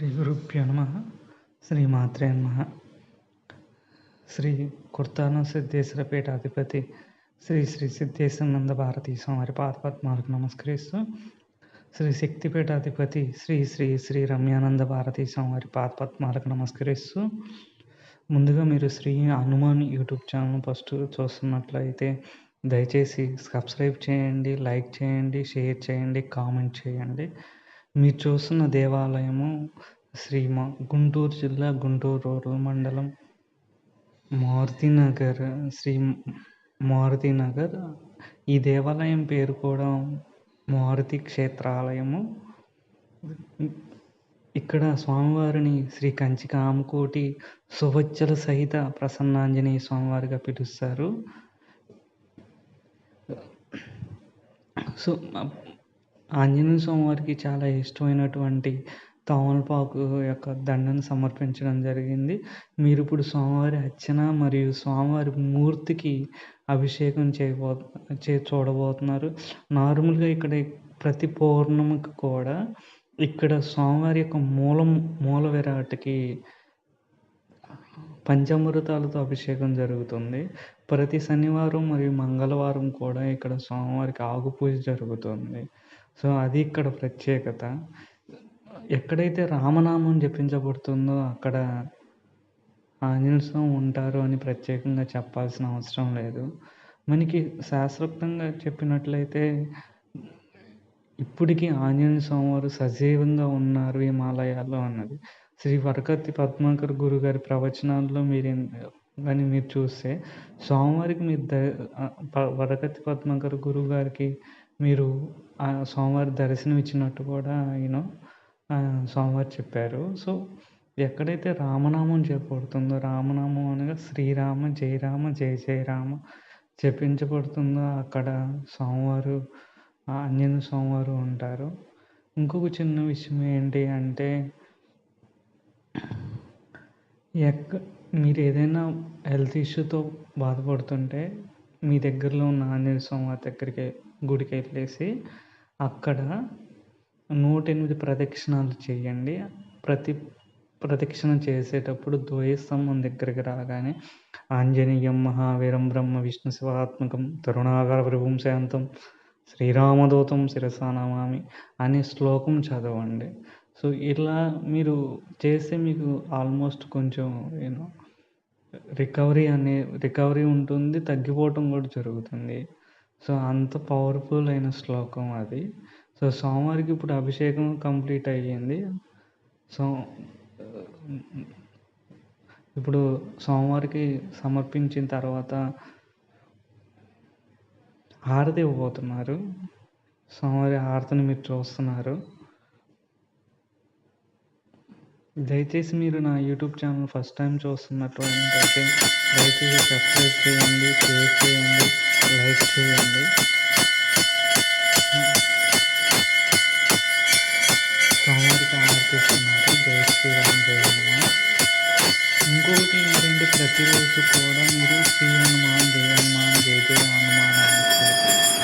శ్రీ గురుభ్యో నమ. శ్రీ మాత్రే నమ. శ్రీ కుర్తాన సిద్ధేశ్వర పీఠాధిపతి శ్రీ శ్రీ సిద్ధేశ్వరనంద భారతీ స్వామి పాదపద్మాలకు నమస్కరిస్తూ శ్రీ శక్తిపీఠాధిపతి శ్రీ శ్రీ శ్రీ రమ్యానంద భారతీ స్వామి పాదపద్మాలకు నమస్కరిస్తూ ముందుగా మీరు Shri Hanuman YouTube channel first చూస్తున్నట్లయితే దయచేసి సబ్స్క్రైబ్ చేయండి లైక్ చేయండి షేర్ చేయండి కామెంట్ చేయండి. మీరు చూస్తున్న దేవాలయము శ్రీ మా గుంటూరు జిల్లా గుంటూరు రూరల్ మండలం మారుతినగర్ శ్రీ మారుతినగర్. ఈ దేవాలయం పేరు కూడా మారుతి క్షేత్రాలయము. ఇక్కడ స్వామివారిని శ్రీ కంచి కామకోటి సువచ్చల సహిత ప్రసన్నాంజనేయ స్వామివారిగా పిలుస్తారు. సో ఆంజనేయ స్వామి వారికి చాలా ఇష్టమైనటువంటి తమలపాకు యొక్క దండను సమర్పించడం జరిగింది. మీరు ఇప్పుడు స్వామివారి అర్చన మరియు స్వామివారి మూర్తికి అభిషేకం చేయబో చే చూడబోతున్నారు. నార్మల్గా ఇక్కడ ప్రతి పౌర్ణమికి కూడా ఇక్కడ స్వామివారి యొక్క మూలం మూల విరాట్కి పంచామృతాలతో అభిషేకం జరుగుతుంది. ప్రతి శనివారం మరియు మంగళవారం కూడా ఇక్కడ స్వామివారికి ఆకు పూజ జరుగుతుంది. సో అది ఇక్కడ ప్రత్యేకత. ఎక్కడైతే రామనామం జపించబడుతుందో అక్కడ ఆంజనేయ స్వామి ఉంటారు అని ప్రత్యేకంగా చెప్పాల్సిన అవసరం లేదు. మనకి శాస్త్రోక్తంగా చెప్పినట్లయితే ఇప్పటికీ ఆంజనేయ స్వామి వారు సజీవంగా ఉన్నారు హిమాలయాల్లో అన్నది. శ్రీ వరకత్తి పద్మాకర్ గురుగారి ప్రవచనాల్లో మీరు కానీ మీరు చూస్తే స్వామివారికి మీరు ద వరకత్తి పద్మాకర్ గురువు గారికి మీరు ఆ స్వామివారి దర్శనం ఇచ్చినట్టు కూడా యూనో స్వామివారు చెప్పారు. సో ఎక్కడైతే రామనామం చెప్పబడుతుందో రామనామం అనగా శ్రీరామ జయరామ జయ జయ రామ జపించబడుతుందో అక్కడ స్వామివారు ఆంజనేయ స్వామివారు ఉంటారు. ఇంకొక చిన్న విషయం ఏంటి అంటే ఎక్క మీరు ఏదైనా హెల్త్ ఇష్యూతో బాధపడుతుంటే మీ దగ్గరలో ఉన్న ఆంజనేయ స్వామివారి దగ్గరికి గుడికి వెళ్ళేసి అక్కడ నూట ఎనిమిది ప్రదక్షిణాలు చేయండి. ప్రతి ప్రదక్షిణ చేసేటప్పుడు ద్వయస్తంభం దగ్గరికి రాగానే ఆంజనేయం మహావీరం బ్రహ్మ విష్ణు శివాత్మకం తరుణాగర ప్రభుం శాంతం శ్రీరామదూతం శిరసానామామి అనే శ్లోకం చదవండి. సో ఇలా మీరు చేస్తే మీకు ఆల్మోస్ట్ కొంచెం యూనో రికవరీ అనే రికవరీ ఉంటుంది తగ్గిపోవటం కూడా జరుగుతుంది. సో అంత పవర్ఫుల్ అయిన శ్లోకం అది. సో స్వామివారికి ఇప్పుడు అభిషేకం కంప్లీట్ అయ్యింది. సో ఇప్పుడు స్వామివారికి సమర్పించిన తర్వాత హారతి ఇవ్వబోతున్నారు. స్వామివారి హారతిని మీరు చూస్తున్నారు. దయచేసి మీరు నా యూట్యూబ్ ఛానల్ ఫస్ట్ టైం చూస్తున్నట్టు అయితే దయచేసి సబ్స్క్రైబ్ చేయండి షేర్ చేయండి లైక్ చేయండి. స్వామివారికి ఆర్పిస్తున్నారు జయ శ్రీరామ్ జయ ఇంకొకటి ఏంటంటే ప్రతిరోజు కూడా మీరు శ్రీ హనుమాన్ జయ హనుమాన్ జయ జయ హనుమాన్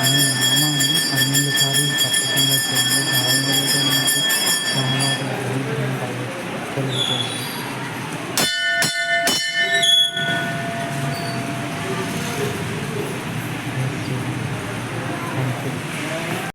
అనే నామాన్ని పన్నెండు సార్లు తప్పకుండా చేయండి. దాని వల్ల మీకు స్వామివారి こんにちは。